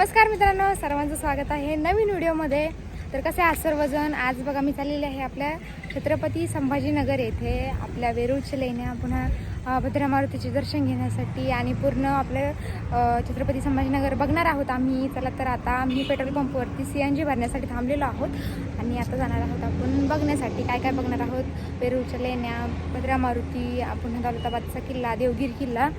नमस्कार मित्रांनो सर्वांचं स्वागत आहे नवीन व्हिडिओमध्ये. तर कसे आज सर्वजण? आज बघा मी चाललेले आहे आपल्या छत्रपती संभाजीनगर येथे आपल्या वेरूळच्या लेण्या पुन्हा भद्रा मारुतीचे दर्शन घेण्यासाठी आणि पूर्ण आपलं छत्रपती संभाजीनगर बघणार आहोत आम्ही. चला तर आता आम्ही पेट्रोल पंपवरती सी एन जी भरण्यासाठी थांबलेलो आहोत आणि आता जाणार आहोत आपण बघण्यासाठी. काय काय बघणार आहोत? वेरूळच्या लेण्या भद्रा मारुती पुन्हा दौलताबादचा किल्ला देवगिरी किल्ला.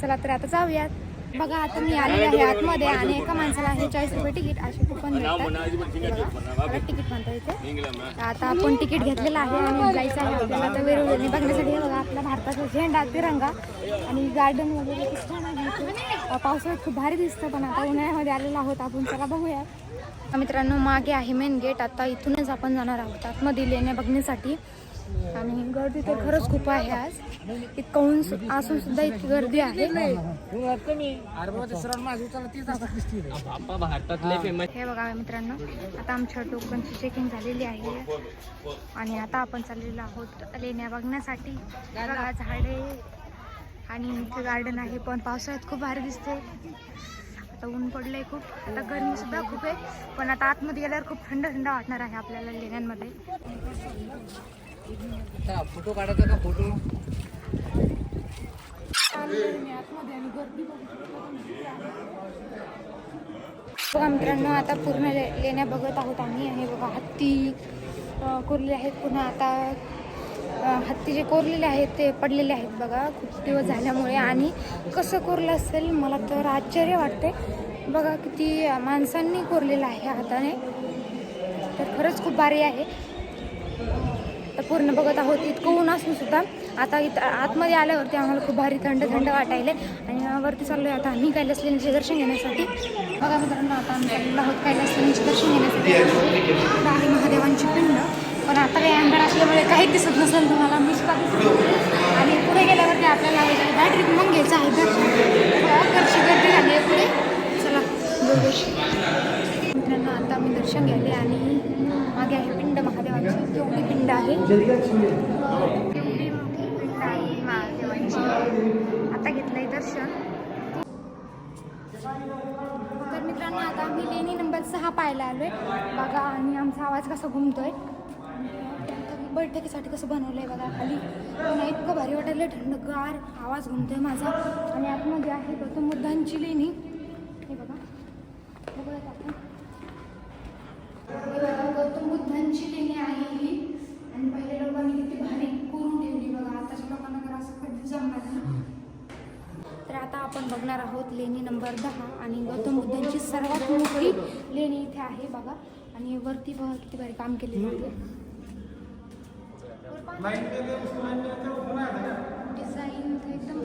चला तर आता जाऊयात. बघा आता मी आलेली आहे आतमध्ये आणि एका माणसाला आहे चाळीस रुपये तिकीट असे कुपन भेटतात तिकीट म्हणता इथे. आता आपण तिकीट घेतलेलं आहे आणि जायचं आहे आपल्याला आता वेरूळनी बघण्यासाठी हे बघा आपला भारताचा झेंडा तिरंगा आणि गार्डन वगैरे खूप छान आहे. पावसाळ्यात खूप भारी दिसतं पण आता उन्हाळ्यामध्ये आलेलो आहोत आपण चला बघूया मित्रांनो मागे आहे मेन गेट आता इथूनच आपण जाणार आहोत आतमध्ये लेण्या बघण्यासाठी. आणि गर्दी तर खरंच खूप आहे आज. इतकं ऊन असून सुद्धा इतकी गर्दी आहे. हे. बघा मित्रांनो आता आमच्या टोकनची चेकिंग झालेली आहे. आणि आता आपण चाललेलो आहोत लेण्या बघण्यासाठी. बघा झाडे आणि इथे गार्डन आहे पण पावसाळ्यात खूप भारी दिसते आता ऊन पडलंय खूप. आता गरमी सुद्धा खूप आहे. पण आता आतमध्ये गेल्यावर खूप थंड थंड वाटणार आहे आपल्याला लेण्यांमध्ये. फोटो काढायचा का फोटो? बघा मित्रांनो आता पूर्ण ले लेण्या बघत आहोत आम्ही. आणि बघा हत्ती कोरले कोरलेले आहेत. पुन्हा आता हत्ती जे कोरलेले आहेत ते पडलेले आहेत बघा. खूप दिवस झाल्यामुळे. आणि कसं कोरलं असेल मला तर आश्चर्य वाटते बघा किती माणसांनी कोरलेलं आहे हाताने. तर खरंच खूप भारी आहे. तर पूर्ण बघत आहोत इतकं ऊन असून सुद्धा. आता इथं आतमध्ये आल्यावरती आम्हाला खूप भारी थंड थंड वाटायले आणि वरती चाललो आहे आता आम्ही कैलासलेणीचे दर्शन घेण्यासाठी. बघा मित्रांनो आता आम्ही चाललेलो आहोत कैलासलेणीचे दर्शन घेण्यासाठी. आहे महादेवांची पिंड. पण आता काही अंधार असल्यामुळे काही दिसत नसेल तुम्हाला मिस दिसत आणि पुढे गेल्यावरती आपल्याला बॅटरी मग घ्यायचं आहे. दर्शन गर्दी झाली आहे पुढे. चला बघूशी मित्रांनो आता आम्ही दर्शन घ्यायले आणि मागे आहे पिंड महादेवांची केवढी पिंड आहे. एवढी मोठी पिंड आहे महादेवांची आता घेतलंय दर्शन. तर मित्रांनो आता आम्ही लेणी नंबर सहा पाहायला आलोय. बघा आणि आमचा आवाज कसा घुमतोय. बैठकीसाठी कसं बनवलंय बघा खाली. मला इतकं भारी वाटायला थंडगार आवाज घुमतोय माझा. आणि आतमध्ये आहे गौतम बुद्धांची लेणी. बघणार आहोत. लेणी नंबर दहा आणि गौतम बुद्धांची सर्वात मोठी लेणी इथे आहे बघा. आणि वरती बघा किती भारी काम केलेलं आहे. डिझाईन एकदम